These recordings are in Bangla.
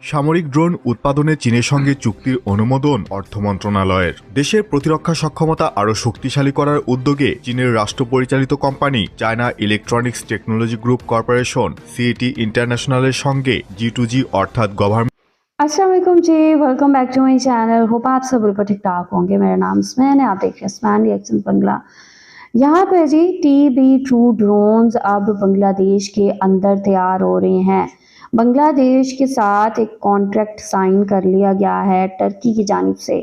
সামরিক ড্রোন উৎপাদনে চীনের সঙ্গে চুক্তির অনুমোদন অর্থ মন্ত্রণালয়ের দেশের প্রতিরক্ষা সক্ষমতা আরও শক্তিশালী করার উদ্যোগে চীনের রাষ্ট্র পরিচালিত company China electronics technology group corporation CAT ইন্টারন্যাশনালের সঙ্গে জি টু জি অর্থাৎ government Aslam ji welcome back to my channel hope आप सब बिल्कुल ठीक ठाक होंगे मेरा नाम स्मैन है आप देख रहे हैं स्मैन रिएक्शन बंगला यहाँ पे G T B true drones अब बांग्लादेश के अंदर तैयार हो रहे हैं बांग्लादेश के साथ एक कॉन्ट्रैक्ट साइन कर लिया गया है टर्की की जानब से।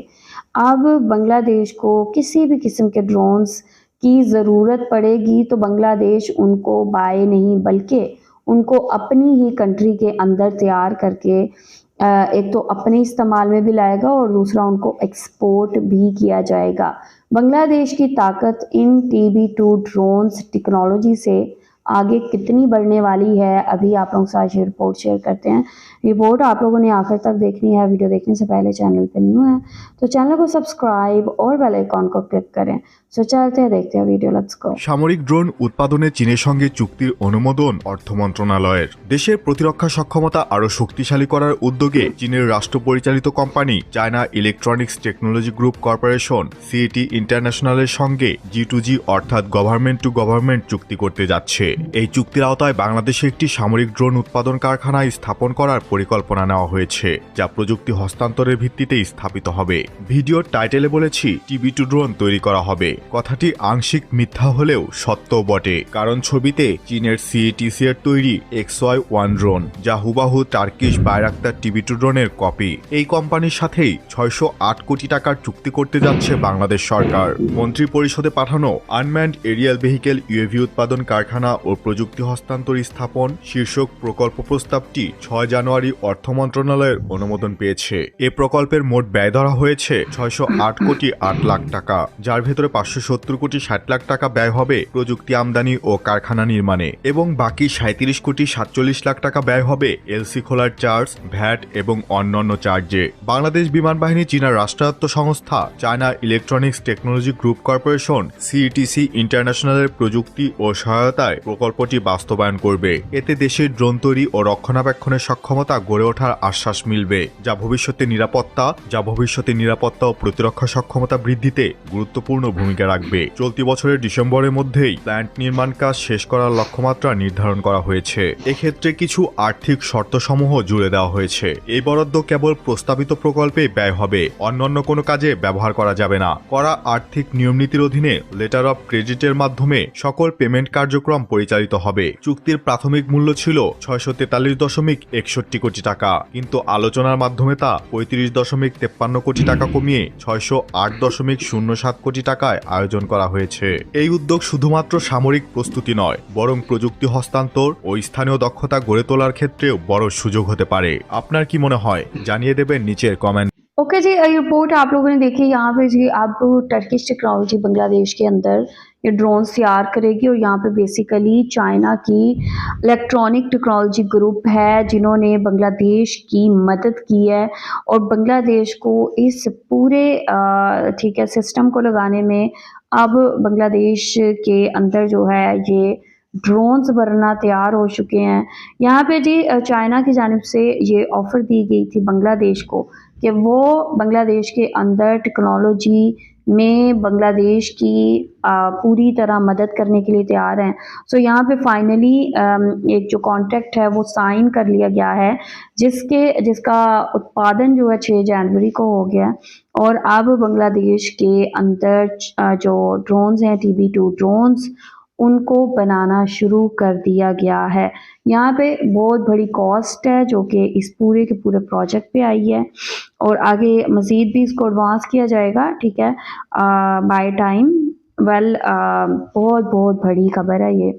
अब बांग्लादेश को किसी भी किस्म के ड्रोन्स की ज़रूरत पड़ेगी तो बांग्लादेश उनको बाय नहीं, बल्कि उनको अपनी ही कंट्री के अंदर तैयार करके एक तो अपने इस्तेमाल में भी लाएगा और दूसरा उनको एक्सपोर्ट भी किया जाएगा। बांग्लादेश की ताकत इन T B two drones technology से आगे कितनी बढ़ने वाली है अभी आप लोगों के साथ ये रिपोर्ट शेयर करते हैं रिपोर्ट आप लोगों ने आखिर तक देखनी है वीडियो देखने से पहले चैनल पे न्यू है तो चैनल को सब्सक्राइब और बेल आइकॉन को क्लिक करें सो चलते हैं देखते हैं वीडियो लेट्स गो সামরিক ড্রোন উৎপাদনে চীনের সঙ্গে চুক্তির অনুমোদন অর্থ মন্ত্রণালয়ের দেশের প্রতিরক্ষা সক্ষমতা আরও শক্তিশালী করার উদ্যোগে চীনের রাষ্ট্র পরিচালিত company China electronics technology group corporation CAT ইন্টারন্যাশনালের সঙ্গে জি টু জি অর্থাৎ গভর্নমেন্ট টু গভর্নমেন্ট চুক্তি করতে যাচ্ছে এই চুক্তির আওতায় বাংলাদেশে একটি সামরিক ড্রোন উৎপাদন কারখানা স্থাপন করার পরিকল্পনা নেওয়া হয়েছে, যা প্রযুক্তি হস্তান্তরের ভিত্তিতে স্থাপিত হবে। ভিডিওর টাইটেলে বলেছি টিবি টু ড্রোন তৈরি করা হবে। কথাটি আংশিক মিথ্যা হলেও সত্য বটে, কারণ ছবিতে চীনের সিএটিসি এর তৈরি এক্স ওয়াই ওয়ান ড্রোন, যা হুবাহু টার্কিশ বাইরাক্তার টিবি টু ড্রোনের কপি। এই কোম্পানির সাথেই ছয়শো আট কোটি টাকার চুক্তি করতে যাচ্ছে বাংলাদেশ সরকার। মন্ত্রী পরিষদে পাঠানো আনম্যান্ড এরিয়াল ভেহিকেল ইউএভি উৎপাদন কারখানা প্রযুক্তি হস্তান্তর স্থাপন শীর্ষক প্রকল্প প্রস্তাবটি ছয় জানুয়ারি অর্থ মন্ত্রণালয়ের অনুমোদন পেয়েছে। এ প্রকল্পের মোট ব্যয় ধরা হয়েছে ছয়শো আট কোটি আট লাখ টাকা, যার ভেতরে পাঁচশো সত্তর কোটি ষাট লাখ টাকা ব্যয় হবে প্রযুক্তি আমদানি ও কারখানা নির্মাণে এবং বাকি সাঁত্রিশ কোটি সাতচল্লিশ লাখ টাকা ব্যয় হবে এলসি খোলার চার্জ, ভ্যাট এবং অন্যান্য চার্জে। বাংলাদেশ বিমান বাহিনী চীনা রাষ্ট্রায়ত্ত সংস্থা China electronics technology group corporation, CETC ইন্টারন্যাশনালের প্রযুক্তি ও সহায়তায় প্রকল্পটি বাস্তবায়ন করবে। এতে দেশের ড্রোন তৈরি ও রক্ষণাবেক্ষণের সক্ষমতা গড়ে ওঠার আশ্বাস মিলবে। যা ভবিষ্যতে নিরাপত্তা, যা ভবিষ্যতে নিরাপত্তা ও প্রতিরক্ষা সক্ষমতা বৃদ্ধিতে গুরুত্বপূর্ণ ভূমিকা রাখবে। চলতি বছরের ডিসেম্বরের মধ্যেই প্ল্যান্ট নির্মাণ কাজ শেষ করার লক্ষ্যমাত্রা নির্ধারণ করা হয়েছে। এক্ষেত্রে কিছু আর্থিক শর্তসমূহ জুড়ে দেওয়া হয়েছে। এই বরাদ্দ কেবল প্রস্তাবিত প্রকল্পে ব্যয় হবে। অন্যান্য কোনো কাজে ব্যবহার করা যাবে না। করা আর্থিক নিয়মনীতির অধীনে লেটার অফ ক্রেডিটের মাধ্যমে সকল পেমেন্ট কার্যক্রম পরিচালিত হবে চুক্তির প্রাথমিক মূল্য ছিল ছয়শো তেতাল্লিশ দশমিক একষট্টি কোটি টাকা কিন্তু আলোচনার মাধ্যমে তা পঁয়ত্রিশ দশমিক তেপ্পান্ন কোটি টাকা কমিয়ে ছয়শো আট দশমিক শূন্য সাত কোটি টাকায় আয়োজন করা হয়েছে এই উদ্যোগ শুধুমাত্র সামরিক প্রস্তুতি নয় বরং প্রযুক্তি হস্তান্তর ও স্থানীয় দক্ষতা গড়ে তোলার ক্ষেত্রেও বড় সুযোগ হতে পারে আপনার কি মনে হয় জানিয়ে দেবেন নিচের কমেন্ট ओके जी ये रिपोर्ट आप लोगों ने देखी यहाँ पे जी अब टर्किश टेक्नोलॉजी बांग्लादेश के अंदर ये ड्रोन तैयार करेगी और यहाँ पे बेसिकली चाइना की इलेक्ट्रॉनिक टेक्नोलॉजी ग्रुप है, जिन्होंने बांग्लादेश की मदद की है और बांग्लादेश को इस पूरे ठीक है सिस्टम को लगाने में अब बांग्लादेश के अंदर जो है ये ड्रोन्स बनना तैयार हो चुके हैं। यहाँ पे जी चाइना की जानब से ये ऑफ़र दी गई थी बांग्लादेश को कि वो बांग्लादेश के अंदर टेक्नोलॉजी में बांग्लादेश की पूरी तरह मदद करने के लिए तैयार हैं। सो यहाँ पे फाइनली एक जो कॉन्ट्रैक्ट है, वो साइन कर लिया गया है, जिसके, जिसका उत्पादन जो है छः जनवरी को हो गया और अब बांग्लादेश के अंदर जो ड्रोन्स हैं टी बी टू ड्रोन्स उनको बनाना शुरू कर दिया गया है। यहाँ पे बहुत बड़ी कॉस्ट है जो कि इस पूरे के पूरे प्रोजेक्ट पे आई है और आगे मज़ीद भी इसको एडवांस किया जाएगा, ठीक है? बाय टाइम वेल बहुत बहुत बड़ी खबर है ये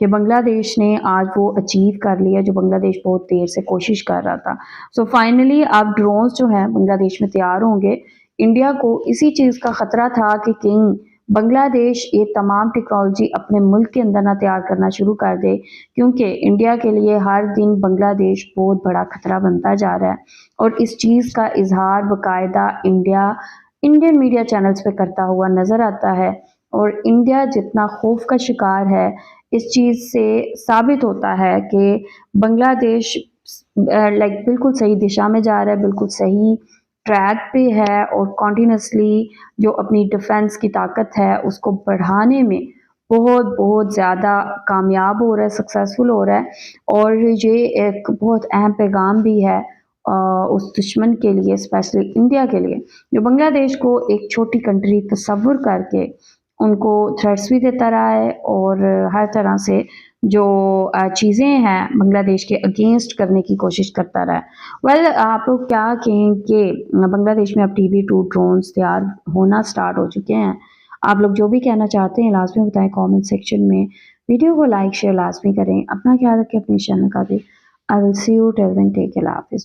कि बांग्लादेश ने आज वो अचीव कर लिया जो बांग्लादेश बहुत देर से कोशिश कर रहा था। सो फाइनली अब ड्रोन्स जो हैं बांग्लादेश में तैयार होंगे। इंडिया को इसी चीज़ का ख़तरा था कि कहीं बांग्लादेश ये तमाम टेक्नोलॉजी अपने मुल्क के अंदर ना तैयार करना शुरू कर दे, क्योंकि इंडिया के लिए हर दिन बांग्लादेश बहुत बड़ा खतरा बनता जा रहा है। और इस चीज़ का इजहार बाकायदा इंडिया इंडियन मीडिया चैनल्स पे करता हुआ नज़र आता है। और इंडिया जितना खौफ का शिकार है, इस चीज़ से साबित होता है कि बांग्लादेश लाइक बिल्कुल सही दिशा में जा रहा है, बिल्कुल सही ट्रैक पे है और कॉन्टीन्यूसली जो अपनी डिफेंस की ताकत है, उसको बढ़ाने में बहुत बहुत ज़्यादा कामयाब हो रहा है सक्सेसफुल हो रहा है। और ये एक बहुत अहम पैगाम भी है उस दुश्मन के लिए स्पेशली इंडिया के लिए, जो बांग्लादेश को एक छोटी कंट्री तस्वुर करके उनको थ्रेट्स भी देता रहा है और हर तरह से जो चीज़ें हैं बांग्लादेश के अगेंस्ट करने की कोशिश करता रहा है। वेल आप लोग क्या कहें कि बांग्लादेश में अब टी वी टू ड्रोन्स तैयार होना स्टार्ट हो चुके हैं। आप लोग जो भी कहना चाहते हैं, लाजमी बताएँ कमेंट सेक्शन में। वीडियो को लाइक शेयर लाजमी करें। अपना ख्याल रखें अपने चैनल का भी। I will see you till then take care हाफिज़